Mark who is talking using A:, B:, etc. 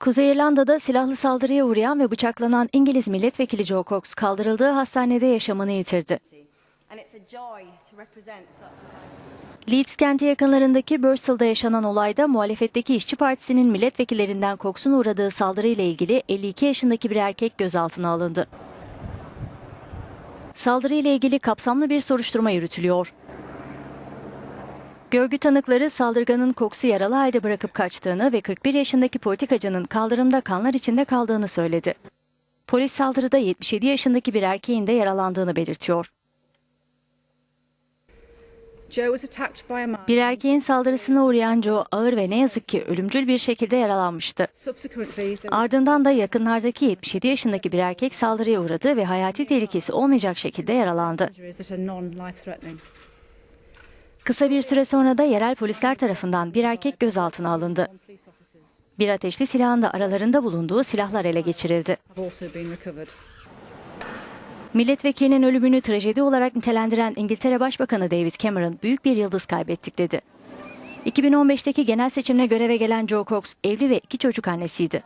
A: Kuzey İrlanda'da silahlı saldırıya uğrayan ve bıçaklanan İngiliz milletvekili Joe Cox kaldırıldığı hastanede yaşamını yitirdi. Leeds kenti yakınlarındaki Birstle'da yaşanan olayda muhalefetteki İşçi Partisi'nin milletvekillerinden Cox'un uğradığı saldırıyla ilgili 52 yaşındaki bir erkek gözaltına alındı. Saldırıyla ilgili kapsamlı bir soruşturma yürütülüyor. Görgü tanıkları saldırganın Cox'u yaralı halde bırakıp kaçtığını ve 41 yaşındaki politikacının kaldırımda kanlar içinde kaldığını söyledi. Polis saldırıda 77 yaşındaki bir erkeğin de yaralandığını belirtiyor. Bir erkeğin saldırısına uğrayan Joe ağır ve ne yazık ki ölümcül bir şekilde yaralanmıştı. Ardından da yakınlardaki 77 yaşındaki bir erkek saldırıya uğradı ve hayati tehlikesi olmayacak şekilde yaralandı. Kısa bir süre sonra da yerel polisler tarafından bir erkek gözaltına alındı. Bir ateşli silahın da aralarında bulunduğu silahlar ele geçirildi. Milletvekilinin ölümünü trajedi olarak nitelendiren İngiltere Başbakanı David Cameron büyük bir yıldız kaybettik dedi. 2015'teki genel seçimle göreve gelen Joe Cox evli ve iki çocuk annesiydi.